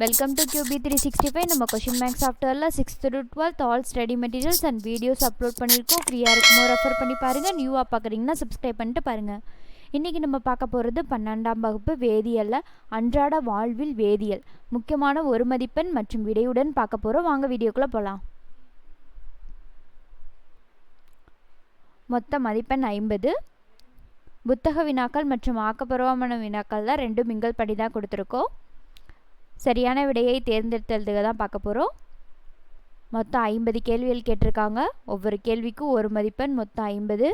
Welcome to QB three sixty five நம்ம question maths சாஃப்ட்வேரில் sixth to twelfth all study materials and videos upload பண்ணியிருக்கோம் ஃப்ரீயாக இருக்குமோ refer பண்ணி பாருங்கள் நியூவாக பார்க்குறீங்கன்னா சப்ஸ்கிரைப் பண்ணிட்டு பாருங்கள் இன்றைக்கி நம்ம பார்க்க போகிறது பன்னெண்டாம் வகுப்பு வேதியியலில் அன்றாட வாழ்வில் வேதியியல். முக்கியமான ஒரு மதிப்பெண் மற்றும் விடையுடன் பார்க்க போகிறோம் வாங்க வீடியோக்குள்ளே போகலாம் மொத்த மதிப்பெண் ஐம்பது. புத்தக வினாக்கள் மற்றும் ஆக்கப்பூர்வமான வினாக்கள் தான் ரெண்டும் மிங்கல் படி தான் கொடுத்துருக்கோம். சரியான விடையை தேர்ந்தெடுத்ததுக்கு தான் பார்க்க போகிறோம் மொத்தம் ஐம்பது கேள்விகள் கேட்டிருக்காங்க. ஒவ்வொரு கேள்விக்கும் ஒரு மதிப்பெண் மொத்தம் ஐம்பது.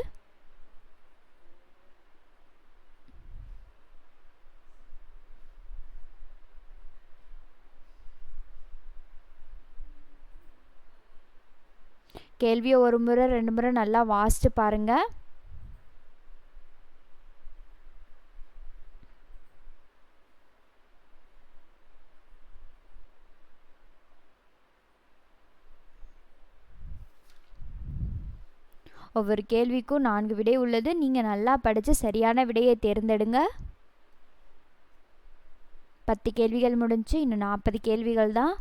கேள்வியை ஒரு முறை ரெண்டு முறை நல்லா வாசித்து பாருங்கள் ஒவ்வொரு கேள்விக்கும் நான்கு விடை உள்ளது. நீங்கள் நல்லா படித்து சரியான விடையை தேர்ந்தெடுங்க. பத்து கேள்விகள் முடிஞ்சு இன்னும் நாற்பது கேள்விகள் தான்.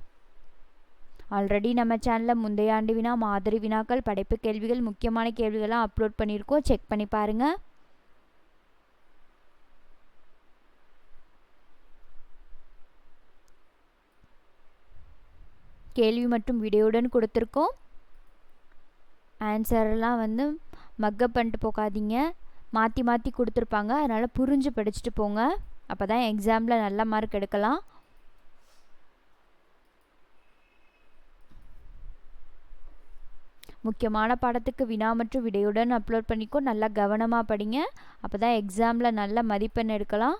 ஆல்ரெடி நம்ம சேனலில் முந்தைய ஆண்டு வினா மாதிரி வினாக்கள் படைப்பு கேள்விகள் முக்கியமான கேள்விகள்லாம் அப்லோட் பண்ணியிருக்கோம். செக் பண்ணி பாருங்கள் கேள்வி மற்றும் விடையுடன் கொடுத்துருக்கோம். ஆன்சரெல்லாம் வந்து மக்கப் பண்ணிட்டு போகாதீங்க. மாற்றி மாற்றி கொடுத்துருப்பாங்க. அதனால் புரிஞ்சு படிச்சுட்டு போங்க. அப்போ தான் எக்ஸாமில் நல்ல மார்க் எடுக்கலாம். முக்கியமான பாடத்துக்கு வினா மற்றும் விடையுடன் அப்லோட் பண்ணிக்கோ. நல்லா கவனமாக படிங்க. அப்போ தான் எக்ஸாமில் நல்ல மதிப்பெண் எடுக்கலாம்.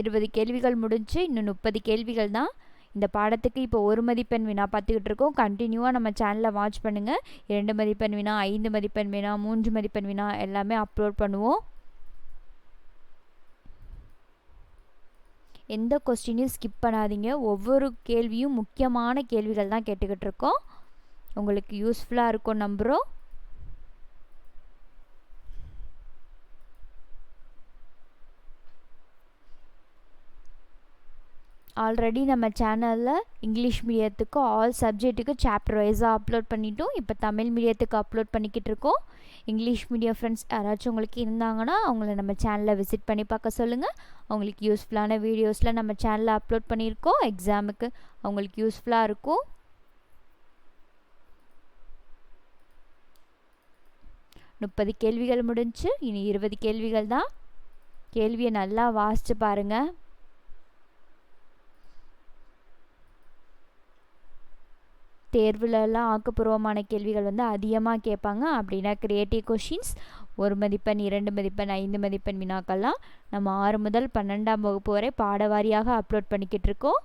இருபது கேள்விகள் முடிஞ்சு இன்னும் முப்பது கேள்விகள் தான். இந்த பாடத்துக்கு இப்போ ஒரு மதிப்பெண் வினா பார்த்துக்கிட்டு இருக்கோம். கண்டினியூவாக நம்ம சேனலில் வாட்ச் பண்ணுங்கள் இரண்டு மதிப்பெண் வினா ஐந்து மதிப்பெண் வினா மூன்று மதிப்பெண் வினா எல்லாமே அப்லோட் பண்ணுவோம். எந்த கொஸ்டினையும் ஸ்கிப் பண்ணாதீங்க. ஒவ்வொரு கேள்வியும் முக்கியமான கேள்விகள் தான் கேட்டுக்கிட்டு இருக்கோம். உங்களுக்கு யூஸ்ஃபுல்லாக இருக்கும் நம்புகிறோம் ஆல்ரெடி நம்ம சேனலில் இங்கிலீஷ் மீடியத்துக்கு ஆல் சப்ஜெக்ட்டுக்கு சாப்டர் வைஸாக அப்லோட் பண்ணிட்டோம். இப்போ தமிழ் மீடியத்துக்கு அப்லோட் பண்ணிக்கிட்டு இருக்கோம். இங்கிலீஷ் மீடியம் ஃப்ரெண்ட்ஸ் யாராச்சும் உங்களுக்கு இருந்தாங்கன்னா அவங்கள நம்ம சேனலை விசிட் பண்ணி பார்க்க சொல்லுங்கள் அவங்களுக்கு யூஸ்ஃபுல்லான வீடியோஸில் நம்ம சேனலில் அப்லோட் பண்ணியிருக்கோம். எக்ஸாமுக்கு அவங்களுக்கு யூஸ்ஃபுல்லாக இருக்கும். முப்பது கேள்விகள் முடிஞ்சு இனி இருபது கேள்விகள் தான். கேள்வியை நல்லா வாசித்து பாருங்கள் தேர்வுலலாம் ஆக்கப்பூர்வமான கேள்விகள் வந்து அதிகமாக கேட்பாங்க. அப்படின்னா க்ரியேட்டிவ் கொஷின்ஸ் ஒரு மதிப்பெண் இரண்டு மதிப்பெண் ஐந்து மதிப்பெண் வினாக்கள்லாம் நம்ம ஆறு முதல் பன்னெண்டாம் வகுப்பு வரை பாடவாரியாக அப்லோட் பண்ணிக்கிட்டு இருக்கோம்.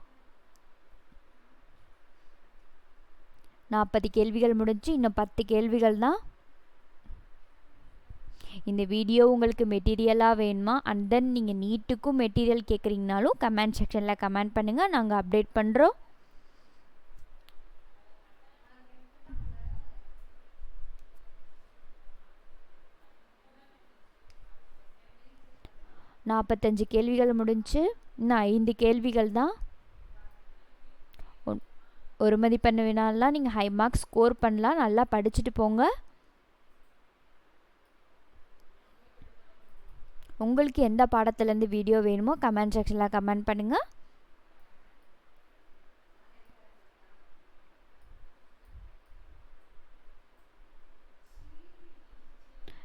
நாற்பது கேள்விகள் முடிஞ்சு இன்னும் பத்து கேள்விகள் தான். இந்த வீடியோ உங்களுக்கு மெட்டீரியலாக வேணுமா? அண்ட் தென் நீங்கள் நீட்டுக்கும் மெட்டீரியல் கேட்குறீங்கனாலும் கமெண்ட் செக்ஷனில் கமெண்ட் பண்ணுங்கள் நாங்கள் அப்டேட் பண்ணுறோம் நாற்பத்தஞ்சு கேள்விகள் முடிஞ்சு இன்னும் ஐந்து கேள்விகள் தான். ஒரு மதிப்பெண் வினாலாம் நீங்கள் ஹை மார்க்ஸ் ஸ்கோர் பண்ணலாம். நல்லா படிச்சுட்டு போங்க. உங்களுக்கு எந்த பாடத்துலேருந்து வீடியோ வேணுமோ கமெண்ட் செக்ஷனில் கமெண்ட் பண்ணுங்கள்